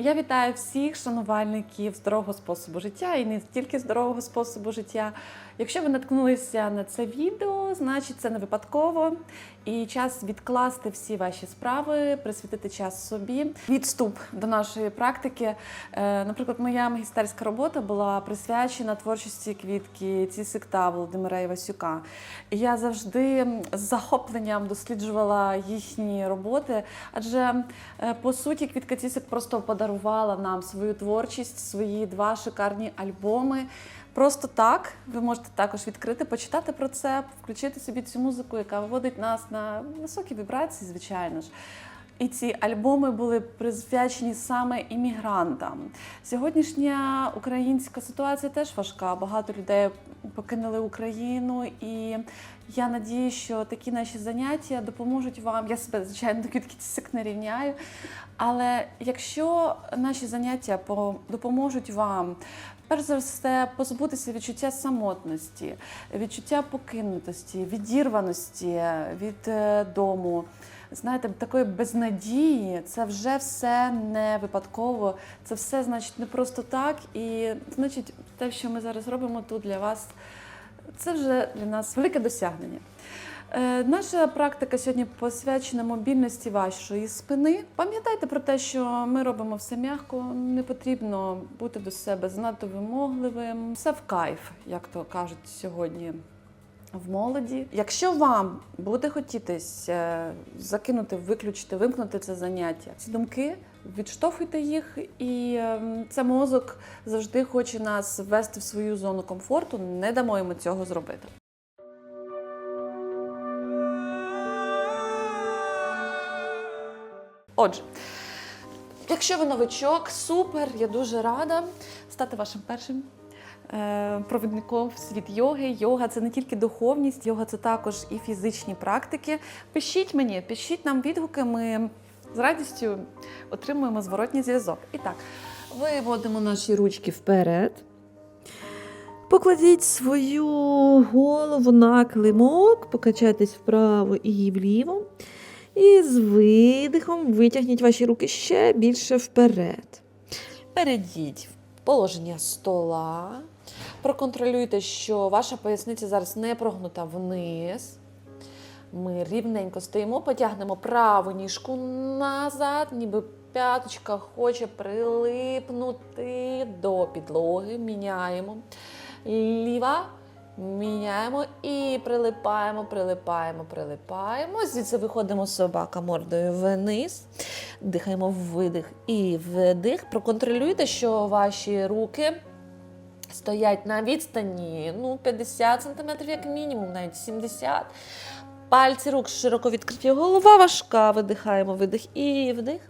Я вітаю всіх шанувальників здорового способу життя і не тільки здорового способу життя. Якщо ви наткнулися на це відео, значить це не випадково. І час відкласти всі ваші справи, присвятити час собі. Відступ до нашої практики. Е, Наприклад, моя магістерська робота була присвячена творчості квітки Цісикта Володимира Івасюка. Я завжди з захопленням досліджувала їхні роботи, адже е, по суті квітка Цісик просто подарувала нам свою творчість, свої два шикарні альбоми. Просто так ви можете також відкрити, почитати про це, включити собі цю музику, яка виводить нас на високі вібрації, звичайно ж. І ці альбоми були присвячені саме іммігрантам. Сьогоднішня українська ситуація теж важка. Багато людей покинули Україну, і я надію, що такі наші заняття допоможуть вам. Я себе звичайно до цисик не рівняю. Але якщо наші заняття допоможуть вам перш за все позбутися відчуття самотності, відчуття покинутості, відірваності від е, дому. Знаєте, такої безнадії, це вже все не випадково, це все значить не просто так. І значить, те, що ми зараз робимо тут для вас, це вже для нас велике досягнення. Е, Наша практика сьогодні посвячена мобільності вашої спини. Пам'ятайте про те, що ми робимо все м'яко, не потрібно бути до себе занадто вимогливим. Все в кайф, як то кажуть сьогодні в молоді. Якщо вам буде хотітись е, закинути, виключити, вимкнути це заняття, ці думки. Відштовхуйте їх, і ем, це мозок завжди хоче нас ввести в свою зону комфорту. Не дамо йому цього зробити. Отже, якщо ви новичок, супер, я дуже рада стати вашим першим е, провідником в світ йоги. Йога це не тільки духовність, йога це також і фізичні практики. Пишіть мені, пишіть нам відгуки. Ми з радістю отримуємо зворотній зв'язок. І так, виводимо наші ручки вперед. Покладіть свою голову на килимок, покачайтесь вправо і вліво. І з видихом витягніть ваші руки ще більше вперед. Перейдіть в положення стола. Проконтролюйте, що ваша поясниця зараз не прогнута вниз. Ми рівненько стоїмо, потягнемо праву ніжку назад, ніби п'яточка хоче прилипнути до підлоги. Міняємо. Ліва. Міняємо і прилипаємо, прилипаємо, прилипаємо. Звідси виходимо собака мордою вниз. Дихаємо видих і вдих. Проконтролюйте, що ваші руки стоять на відстані ну, 50 см, як мінімум, навіть 70 Пальці рук широко відкриті, голова важка. Видихаємо, видих і вдих.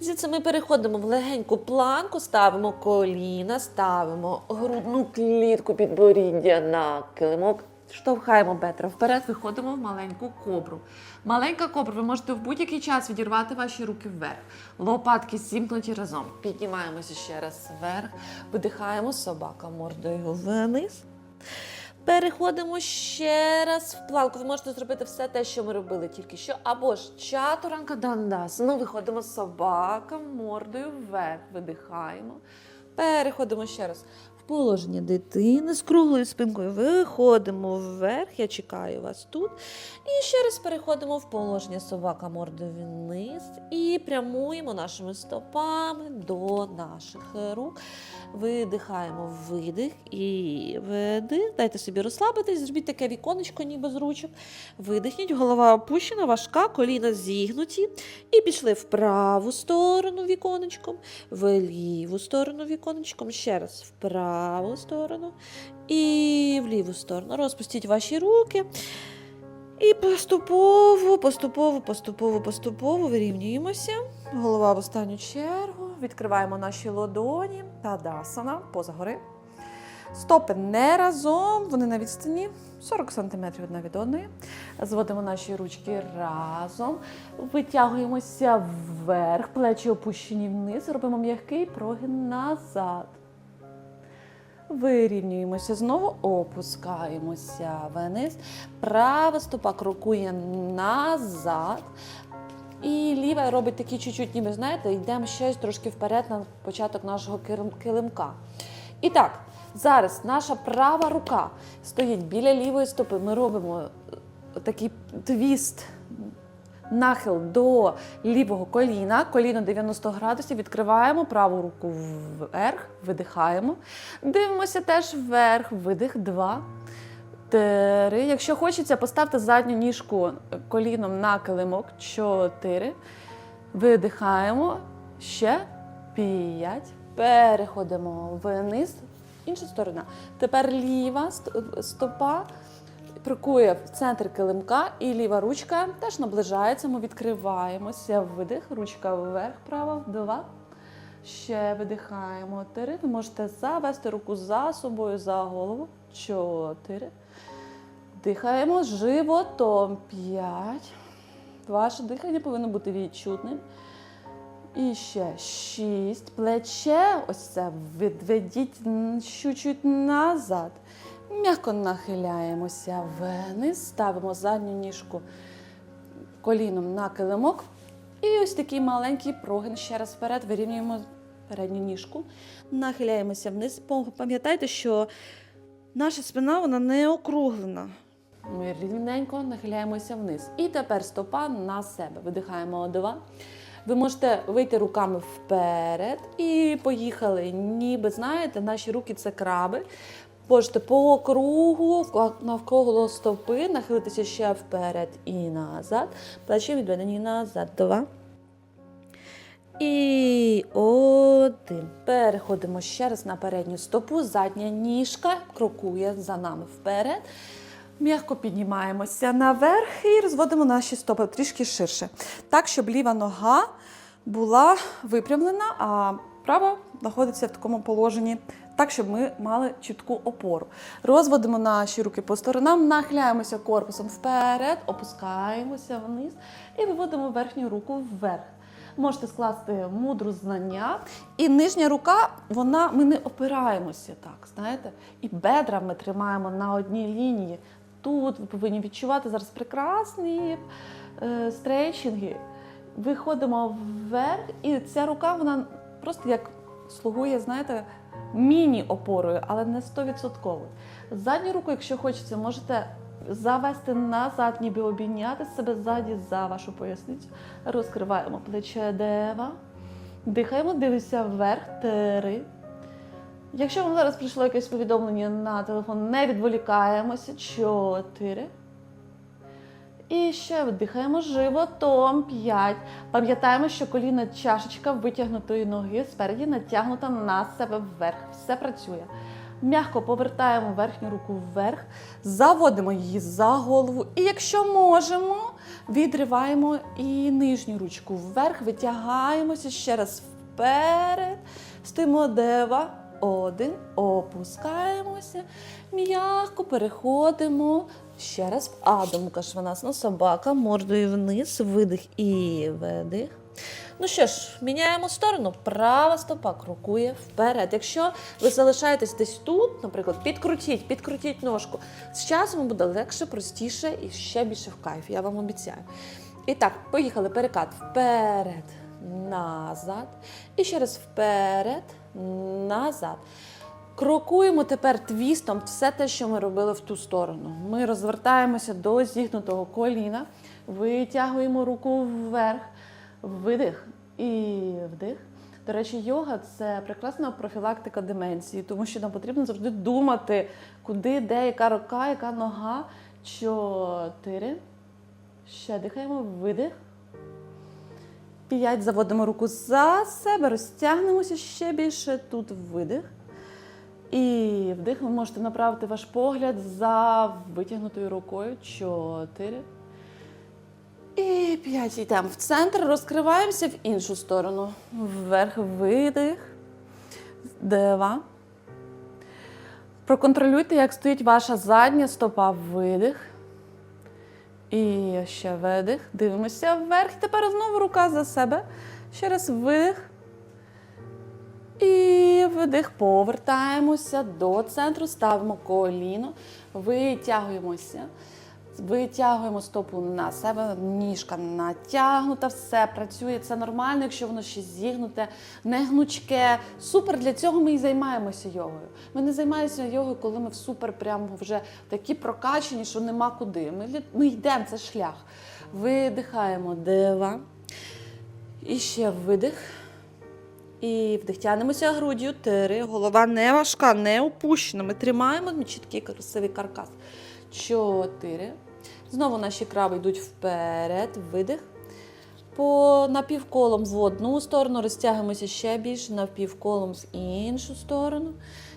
Звідси ми переходимо в легеньку планку, ставимо коліна, ставимо грудну клітку підборіддя на килимок. Штовхаємо бедра вперед, виходимо в маленьку кобру. Маленька кобра, ви можете в будь-який час відірвати ваші руки вверх. Лопатки зімкнуті разом. Піднімаємося ще раз вверх, видихаємо, собака мордою вниз. Переходимо ще раз в планку. Ви можете зробити все те, що ми робили тільки що. Або ж чатуранка дандас. Ну, виходимо собака мордою вверх. Видихаємо. Переходимо ще раз в положення дитини з круглою спинкою. Виходимо вверх. Я чекаю вас тут. І ще раз переходимо в положення собака мордою вниз. І прямуємо нашими стопами до наших рук. Видихаємо видих і видих. Дайте собі розслабитись, зробіть таке віконечко, ніби з ручок. Видихніть, голова опущена, важка, коліна зігнуті. І пішли в праву сторону віконечком, в ліву сторону віконечком. Ще раз в праву сторону і в ліву сторону. Розпустіть ваші руки. І поступово, поступово, поступово, поступово вирівнюємося. Голова в останню чергу. Відкриваємо наші ладоні. Тадасана, поза гори. Стопи не разом, вони на відстані 40 см одна від одної. Зводимо наші ручки разом. Витягуємося вверх, плечі опущені вниз. Робимо м'який прогин назад. Вирівнюємося знову, опускаємося вниз. Права стопа крокує назад. І ліва робить такі чуть-чуть, ніби знаєте, йдемо ще трошки вперед на початок нашого килимка. І так, зараз наша права рука стоїть біля лівої стопи. Ми робимо е, такий твіст, нахил до лівого коліна, коліно 90 градусів, відкриваємо праву руку вверх, видихаємо. Дивимося теж вверх, видих, два. Три. Якщо хочеться, поставте задню ніжку коліном на килимок. Чотири. Видихаємо. Ще п'ять. Переходимо вниз. Інша сторона. Тепер ліва стопа прикує в центр килимка, і ліва ручка теж наближається. Ми відкриваємося. Видих, ручка вверх, права, два. Ще видихаємо. Три. Ви можете завести руку за собою, за голову. Чотири. Дихаємо животом. П'ять. Ваше дихання повинно бути відчутним. І ще шість. Плече. Ось це відведіть чуть-чуть назад. М'яко нахиляємося вниз, ставимо задню ніжку коліном на килимок. І ось такий маленький прогин ще раз вперед, вирівнюємо передню ніжку, нахиляємося вниз. Пам'ятайте, що наша спина вона не округлена. Ми рівненько нахиляємося вниз. І тепер стопа на себе. Видихаємо два. Ви можете вийти руками вперед і поїхали. Ніби знаєте, наші руки це краби. Можете по кругу навколо стопи нахилитися ще вперед і назад. Плечі відведені назад. Два. І один. Переходимо ще раз на передню стопу. Задня ніжка крокує за нами вперед. М'яко піднімаємося наверх і розводимо наші стопи трішки ширше. Так, щоб ліва нога була випрямлена, а права знаходиться в такому положенні, так, щоб ми мали чітку опору. Розводимо наші руки по сторонам, нахиляємося корпусом вперед, опускаємося вниз і виводимо верхню руку вверх. Можете скласти мудру знання. І нижня рука, вона, ми не опираємося так, знаєте. І бедра ми тримаємо на одній лінії. Тут ви повинні відчувати зараз прекрасні е, стрейчинги. Виходимо вверх, і ця рука, вона просто як слугує, знаєте, міні-опорою, але не 100%. Задню руку, якщо хочеться, можете завести назад, ніби обійняти себе ззаді за вашу поясницю. Розкриваємо плече дева. Дихаємо, дивимося вверх. Три. Якщо вам зараз прийшло якесь повідомлення на телефон, не відволікаємося. Чотири. І ще видихаємо животом. П'ять. Пам'ятаємо, що коліна чашечка витягнутої ноги спереді натягнута на себе вверх. Все працює. М'яко повертаємо верхню руку вверх, заводимо її за голову. І якщо можемо, відриваємо і нижню ручку вверх, витягаємося ще раз вперед. Стоїмо дева. Один. Опускаємося. М'яко переходимо. Ще раз в Адаму Кашванасана, собака, мордою вниз, видих і видих. Ну що ж, міняємо сторону. Права стопа крокує вперед. Якщо ви залишаєтесь десь тут, наприклад, підкрутіть, підкрутіть ножку. З часом буде легше, простіше і ще більше в кайф, я вам обіцяю. І так, поїхали. Перекат вперед, назад. І ще раз вперед, назад. Крокуємо тепер твістом все те, що ми робили в ту сторону. Ми розвертаємося до зігнутого коліна, витягуємо руку вверх, видих і вдих. До речі, йога це прекрасна профілактика деменції, тому що нам потрібно завжди думати, куди, де, яка рука, яка нога. Чотири. Ще дихаємо, видих. П'ять. Заводимо руку за себе, розтягнемося ще більше. Тут видих. І вдих ви можете направити ваш погляд за витягнутою рукою. Чотири. І п'ять. Йдемо в центр, розкриваємося в іншу сторону. Вверх видих. Два. Проконтролюйте, як стоїть ваша задня стопа. Видих. І ще видих. Дивимося вверх. Тепер знову рука за себе. Ще раз видих. І вдих, повертаємося до центру, ставимо коліно, витягуємося. Витягуємо стопу на себе, ніжка натягнута, все працює. Це нормально, якщо воно ще зігнуте, не гнучке. Супер для цього ми і займаємося йогою. Ми не займаємося йогою, коли ми в супер прямо вже такі прокачені, що нема куди. Ми, ми йдемо, це шлях. Видихаємо дива. І ще видих. І вдих. Тянемося груддю. Три. Голова не важка, не опущена. Ми тримаємо чіткий красивий каркас. Чотири. Знову наші краби йдуть вперед. Видих. По напівколом в одну сторону, розтягуємося ще більше, напівколом в іншу сторону.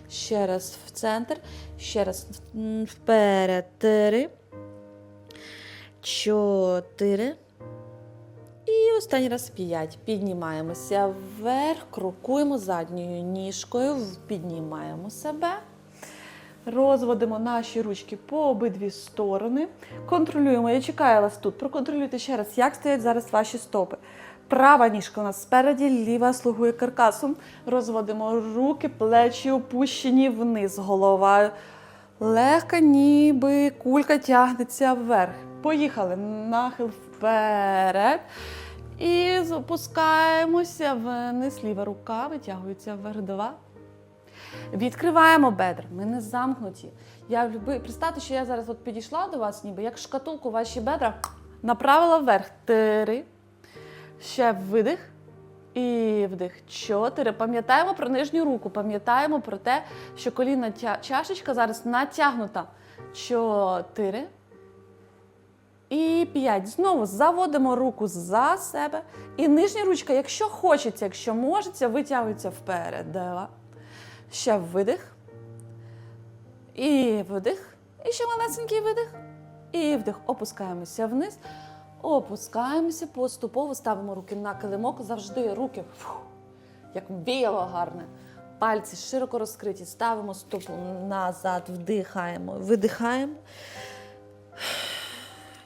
Ще раз в центр. Ще раз вперед. Три. Чотири. І останній раз п'ять. Піднімаємося вверх, крокуємо задньою ніжкою, піднімаємо себе. Розводимо наші ручки по обидві сторони. Контролюємо. Я чекаю вас тут. Проконтролюйте ще раз, як стоять зараз ваші стопи. Права ніжка у нас спереді, ліва слугує каркасом. Розводимо руки, плечі опущені вниз. Голова легка, ніби кулька тягнеться вверх. Поїхали. Нахил вперед. І опускаємося вниз. Ліва рука витягується вверх. Два. Відкриваємо бедра, ми не замкнуті. Я люблю представте, що я зараз от підійшла до вас, ніби як шкатулку ваші бедра направила вверх. Три. Ще видих. І вдих. Чотири. Пам'ятаємо про нижню руку. Пам'ятаємо про те, що колінна тя- чашечка зараз натягнута. Чотири. І п'ять. Знову заводимо руку за себе. І нижня ручка, якщо хочеться, якщо можеться, витягується вперед. Два. Ще видих. І вдих. І ще малесенький видих. І вдих. Опускаємося вниз. Опускаємося, поступово ставимо руки на килимок. Завжди руки, фух, як віяло гарне. Пальці широко розкриті. Ставимо стопу назад, вдихаємо, видихаємо.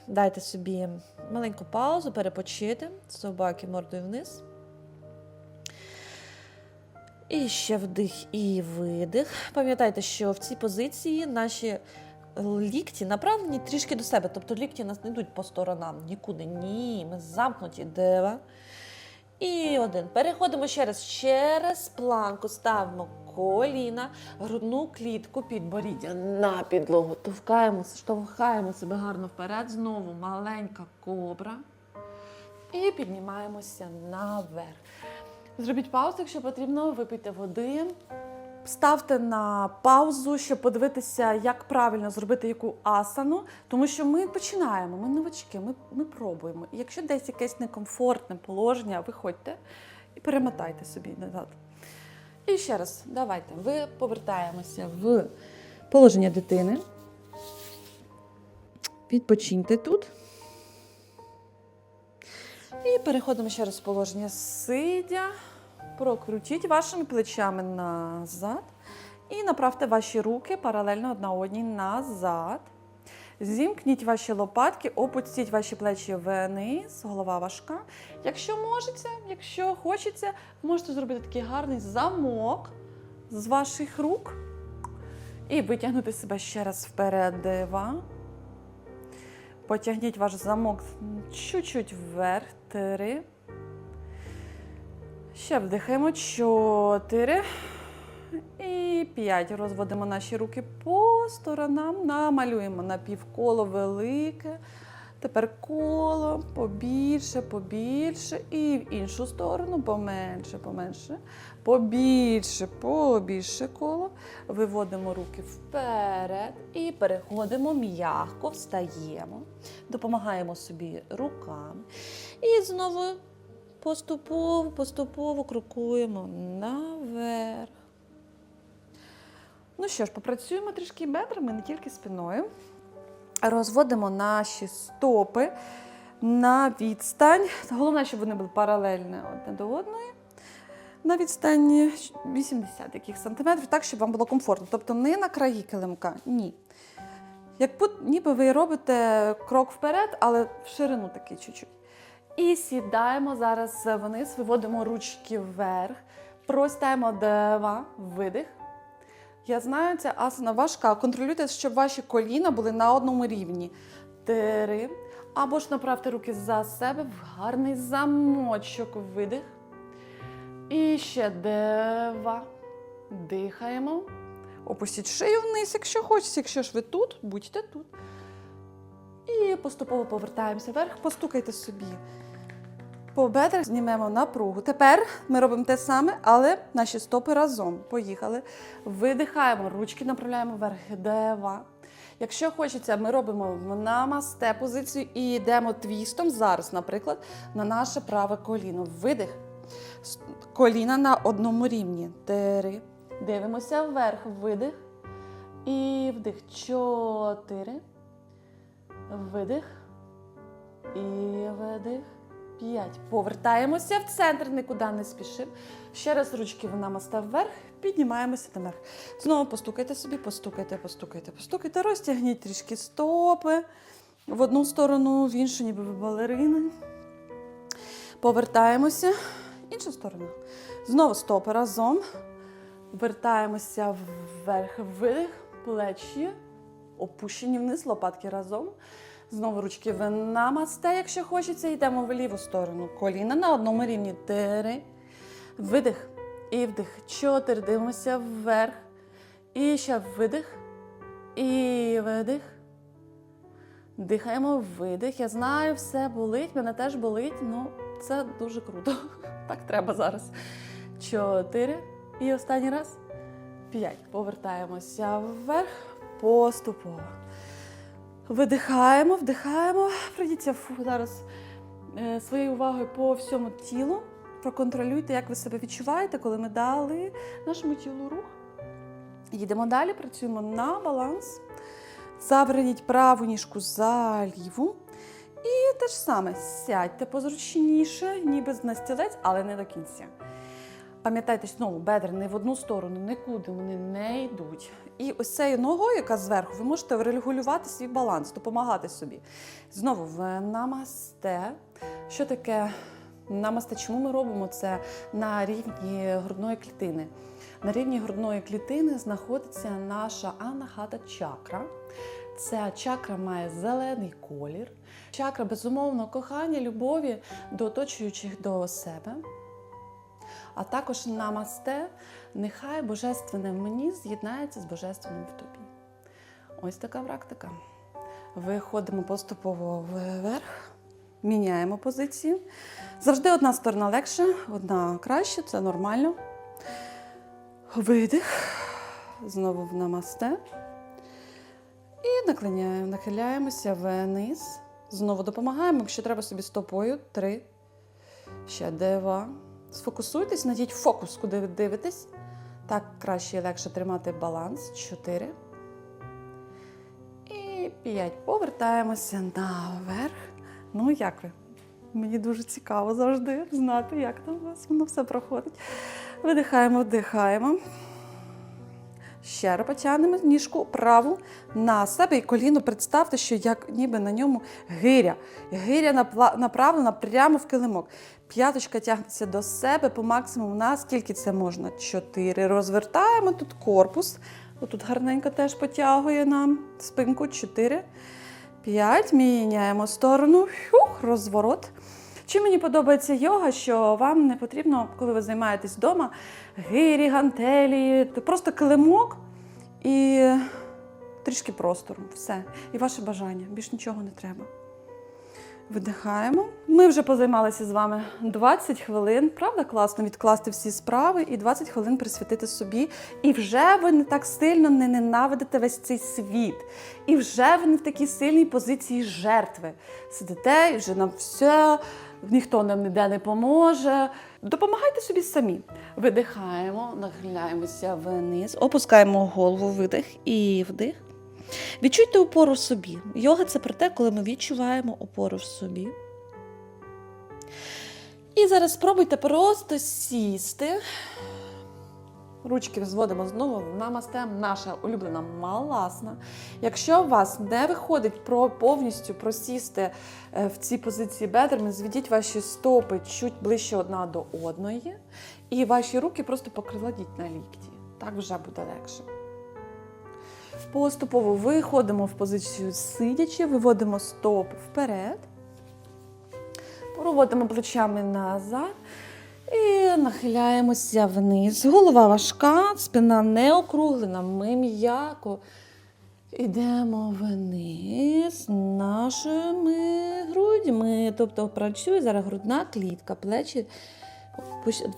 Дайте собі маленьку паузу, перепочити. Собаки мордою вниз. І ще вдих і видих. Пам'ятайте, що в цій позиції наші лікті направлені трішки до себе. Тобто лікті нас не йдуть по сторонам нікуди. Ні, ми замкнуті дева. І один. Переходимо ще раз через планку. Ставимо коліна, грудну клітку, підборіддя на підлогу. Товкаємо, штовхаємо себе гарно вперед. Знову маленька кобра. І піднімаємося наверх. Зробіть паузу, якщо потрібно, випийте води. Ставте на паузу, щоб подивитися, як правильно зробити яку асану, тому що ми починаємо, ми новачки, ми, ми пробуємо. І якщо десь якесь некомфортне положення, виходьте і перемотайте собі назад. І ще раз, давайте, ви повертаємося в положення дитини. Відпочиньте тут. І переходимо ще раз в положення сидя. Прокрутіть вашими плечами назад. І направте ваші руки паралельно одна одній назад. Зімкніть ваші лопатки, опустіть ваші плечі вниз, голова важка. Якщо можете, якщо хочеться, можете зробити такий гарний замок з ваших рук. І витягнути себе ще раз вперед. Два. Потягніть ваш замок чуть-чуть вверх. Три. Ще вдихаємо. Чотири. І п'ять. Розводимо наші руки по сторонам. Намалюємо напівколо велике. Тепер коло побільше, побільше. І в іншу сторону поменше, поменше. Побільше, побільше коло. Виводимо руки вперед і переходимо м'яко, встаємо. Допомагаємо собі руками. І знову поступово, поступово крокуємо наверх. Ну що ж, попрацюємо трішки бедрами, не тільки спиною. Розводимо наші стопи на відстань. Головне, щоб вони були паралельні одне до одної. На відстані 80 яких сантиметрів, так, щоб вам було комфортно. Тобто не на краї килимка, ні. Як ніби ви робите крок вперед, але в ширину такий чуть-чуть. І сідаємо зараз вниз, виводимо ручки вверх, простаємо два, видих. Я знаю, ця асана важка. Контролюйте, щоб ваші коліна були на одному рівні. Три. Або ж направте руки за себе в гарний замочок. Видих. І ще два. Дихаємо. Опустіть шию вниз, якщо хочеться. Якщо ж ви тут, будьте тут. І поступово повертаємося вверх, постукайте собі. По бедрах знімемо напругу. Тепер ми робимо те саме, але наші стопи разом. Поїхали. Видихаємо, ручки направляємо вверх. Дева. Якщо хочеться, ми робимо намасте позицію і йдемо твістом зараз, наприклад, на наше праве коліно. Видих. Коліна на одному рівні. Три. Дивимося вверх. Видих. І вдих. Чотири. Видих. І видих. П'ять. Повертаємося в центр, нікуди не спішимо. Ще раз ручки в намасте вверх, піднімаємося наверх. Знову постукайте собі, постукайте, постукайте, постукайте, розтягніть трішки стопи в одну сторону, в іншу, ніби ви балерина. Повертаємося. Інша сторона. Знову стопи разом. Вертаємося вверх, видих, плечі, опущені вниз, лопатки разом. Знову ручки в намасте, якщо хочеться, йдемо в ліву сторону. Коліна на одному рівні. Три. Видих і вдих. Чотири. Дивимося вверх. І ще видих. І видих. Дихаємо видих. Я знаю, все болить, мене теж болить. Ну, це дуже круто. Так треба зараз. Чотири. І останній раз. П'ять. Повертаємося вверх поступово. Видихаємо, вдихаємо. Пройдіться зараз е, своєю увагою по всьому тілу. Проконтролюйте, як ви себе відчуваєте, коли ми дали нашому тілу рух. Їдемо далі, працюємо на баланс. Заверніть праву ніжку за ліву. І те ж саме сядьте позручніше, ніби на стілець, але не до кінця. Пам'ятайте, знову бедра не в одну сторону, нікуди вони не йдуть. І ось цією ногою, яка зверху, ви можете регулювати свій баланс, допомагати собі. Знову в намасте. Що таке намасте? Чому ми робимо це на рівні грудної клітини? На рівні грудної клітини знаходиться наша анахата чакра. Ця чакра має зелений колір. Чакра, безумовно, кохання, любові до оточуючих до себе. А також намасте, нехай божественне в мені з'єднається з божественним в тобі. Ось така практика. Виходимо поступово вверх, міняємо позицію. Завжди одна сторона легша, одна краще, це нормально. Видих. Знову в намасте. І наклоняємо, нахиляємося вниз. Знову допомагаємо, якщо треба собі стопою. Три. Ще два. Сфокусуйтесь, надіть фокус, куди ви дивитесь. Так краще і легше тримати баланс. Чотири. І п'ять. Повертаємося наверх. Ну, як ви? Мені дуже цікаво завжди знати, як там у вас воно все проходить. Видихаємо, вдихаємо. Ще раз потягнемо ніжку праву на себе і коліно представте, що як ніби на ньому гиря. Гиря направлена прямо в килимок. П'яточка тягнеться до себе по максимуму, наскільки це можна. Чотири. Розвертаємо тут корпус. Отут гарненько теж потягує нам спинку. Чотири. П'ять. Міняємо сторону. Фух, розворот. Чим мені подобається йога, що вам не потрібно, коли ви займаєтесь вдома, гирі, гантелі, то просто килимок і трішки простору. Все. І ваше бажання. Більш нічого не треба. Видихаємо. Ми вже позаймалися з вами 20 хвилин. Правда, класно відкласти всі справи і 20 хвилин присвятити собі. І вже ви не так сильно не ненавидите весь цей світ. І вже ви не в такій сильній позиції жертви. Сидите і вже нам все, ніхто нам ніде не поможе. Допомагайте собі самі. Видихаємо, нахиляємося вниз, опускаємо голову, видих і вдих. Відчуйте опору в собі. Йога це про те, коли ми відчуваємо опору в собі. І зараз спробуйте просто сісти. Ручки зводимо знову намасте, наша улюблена маласна. Якщо у вас не виходить про повністю просісти е, в цій позиції бедрами, зведіть ваші стопи чуть ближче одна до одної, і ваші руки просто покладіть на лікті. Так вже буде легше. Поступово виходимо в позицію сидячи, виводимо стоп вперед, проводимо плечами назад і нахиляємося вниз. Голова важка, спина не округлена. Ми м'яко йдемо вниз нашими грудьми. Тобто працює зараз грудна клітка, плечі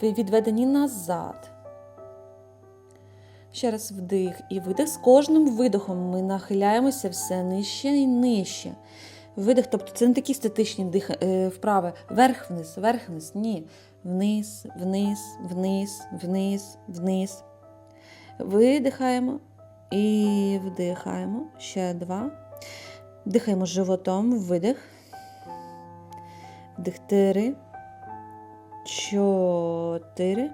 відведені назад. Ще раз вдих і видих. З кожним видихом ми нахиляємося все нижче і нижче. Видих, тобто це не такі статичні е, вправи. Вверх-вниз, вверх-вниз. Ні. Вниз, вниз, вниз, вниз, вниз. Видихаємо і вдихаємо. Ще два. Дихаємо животом, видих. Вдих. Чотири.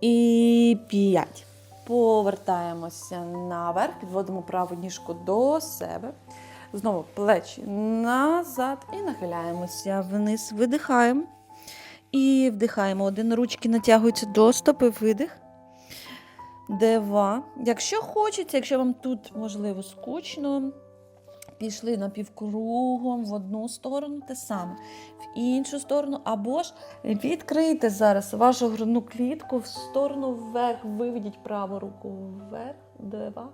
І п'ять. Повертаємося наверх, підводимо праву ніжку до себе. Знову плечі назад і нахиляємося вниз. Видихаємо. І вдихаємо. Один ручки натягуються до стопи, видих. Два. Якщо хочеться, якщо вам тут можливо скучно, пішли напівкругом в одну сторону, те саме, в іншу сторону, або ж відкрийте зараз вашу грудну клітку в сторону вверх, виведіть праву руку вверх, два.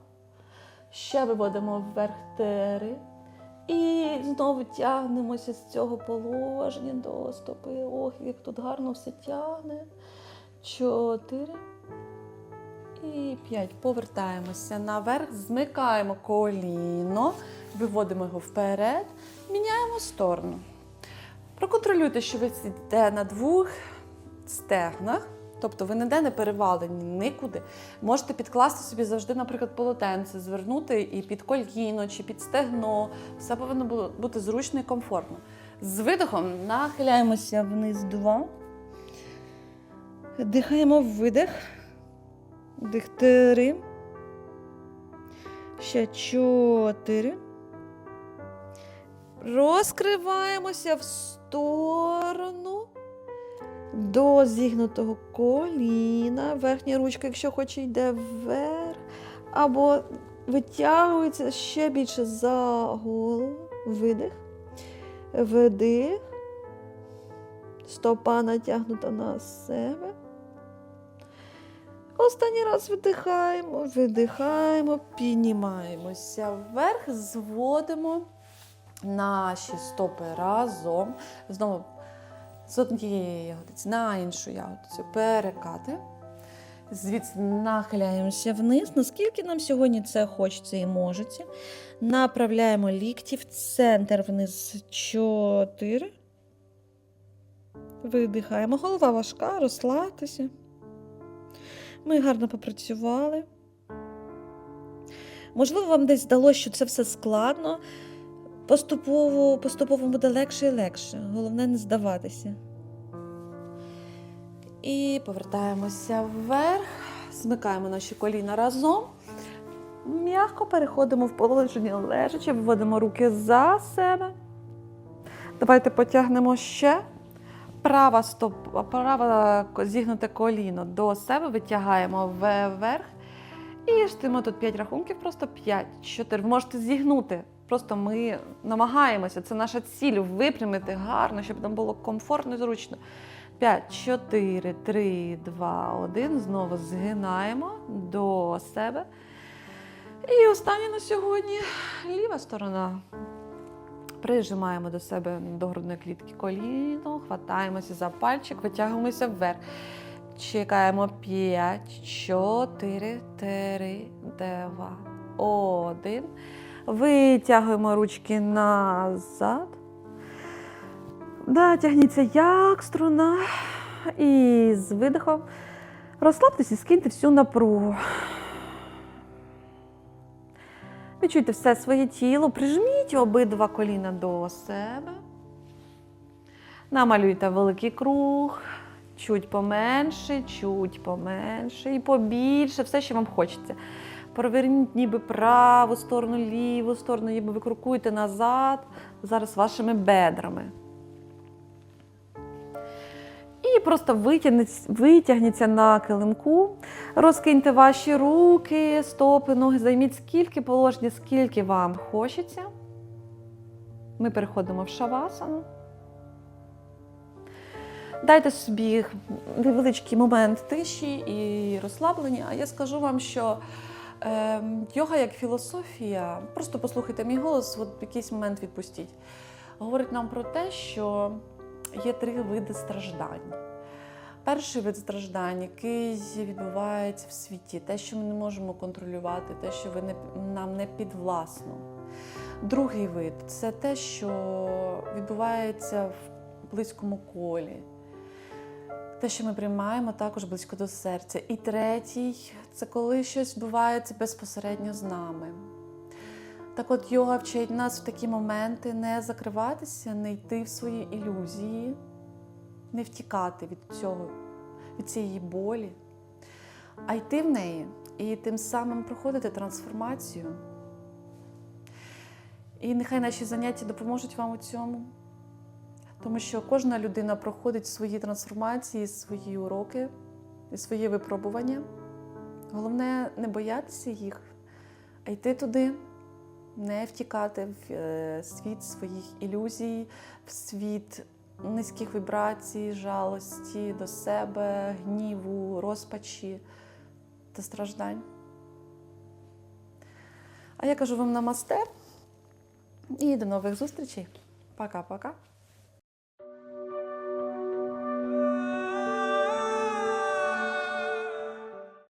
Ще виводимо вверх три. І знову тягнемося з цього положення до стопи. Ох, як тут гарно все тягне. Чотири. І п'ять. Повертаємося наверх, змикаємо коліно, виводимо його вперед, міняємо сторону. Проконтролюйте, що ви сидите на двох стегнах, тобто ви ніде не перевалені нікуди. Можете підкласти собі завжди, наприклад, полотенце, звернути і під коліно чи під стегно. Все повинно бути зручно і комфортно. З видихом нахиляємося вниз два. Дихаємо видих. Вдих три. Ще чотири. Розкриваємося в сторону до зігнутого коліна. Верхня ручка, якщо хоче, йде вверх. Або витягується ще більше за голову. Видих. Вдих. Стопа натягнута на себе. Останній раз видихаємо, видихаємо, піднімаємося вверх, зводимо наші стопи разом. Знову з однієї ягодиці на іншу ягодицю перекати. Звідси нахиляємося вниз, наскільки нам сьогодні це хочеться і можеться. Направляємо лікті в центр вниз. Чотири. Видихаємо. Голова важка, розслабтеся. Ми гарно попрацювали. Можливо, вам десь здалося, що це все складно. Поступово, поступово буде легше і легше. Головне не здаватися. І повертаємося вверх, змикаємо наші коліна разом. М'яко переходимо в положення лежачи, виводимо руки за себе. Давайте потягнемо ще. Права стоп, праве зігнуте коліно до себе, витягаємо вверх. І штимо тут 5 рахунків, просто 5, 4. Ви можете зігнути. Просто ми намагаємося, це наша ціль випрямити гарно, щоб нам було комфортно і зручно. 5, 4, 3, 2, 1. Знову згинаємо до себе. І останнє на сьогодні ліва сторона. Прижимаємо до себе до грудної клітки коліно, хватаємося за пальчик, витягуємося вверх. Чекаємо 5, 4, 3, 2, 1. Витягуємо ручки назад. Да, тягніться як струна. І з видихом розслабтеся і скиньте всю напругу. Відчуйте все своє тіло, прижміть обидва коліна до себе. Намалюйте великий круг, чуть поменше, чуть поменше і побільше, все, що вам хочеться. Проверніть ніби праву сторону, ліву сторону, ніби ви крокуєте назад, зараз вашими бедрами. І просто витягніться на килимку, розкиньте ваші руки, стопи, ноги, займіть скільки положення, скільки вам хочеться. Ми переходимо в шавасану. Дайте собі невеличкий момент тиші і розслаблення. А я скажу вам, що е, йога як філософія, просто послухайте мій голос, от якийсь момент відпустіть. Говорить нам про те, що є три види страждань. Перший вид страждань, який відбувається в світі, те, що ми не можемо контролювати, те, що ви не, нам не підвласно. Другий вид це те, що відбувається в близькому колі. Те, що ми приймаємо також близько до серця. І третій це коли щось відбувається безпосередньо з нами. Так от йога вчить нас в такі моменти не закриватися, не йти в свої ілюзії, не втікати від цього, від цієї болі, а йти в неї і тим самим проходити трансформацію. І нехай наші заняття допоможуть вам у цьому. Тому що кожна людина проходить свої трансформації, свої уроки і свої випробування. Головне не боятися їх, а йти туди, не втікати в е, світ своїх ілюзій, в світ низьких вібрацій, жалості до себе, гніву, розпачі та страждань. А я кажу вам намасте і до нових зустрічей. Пока-пока.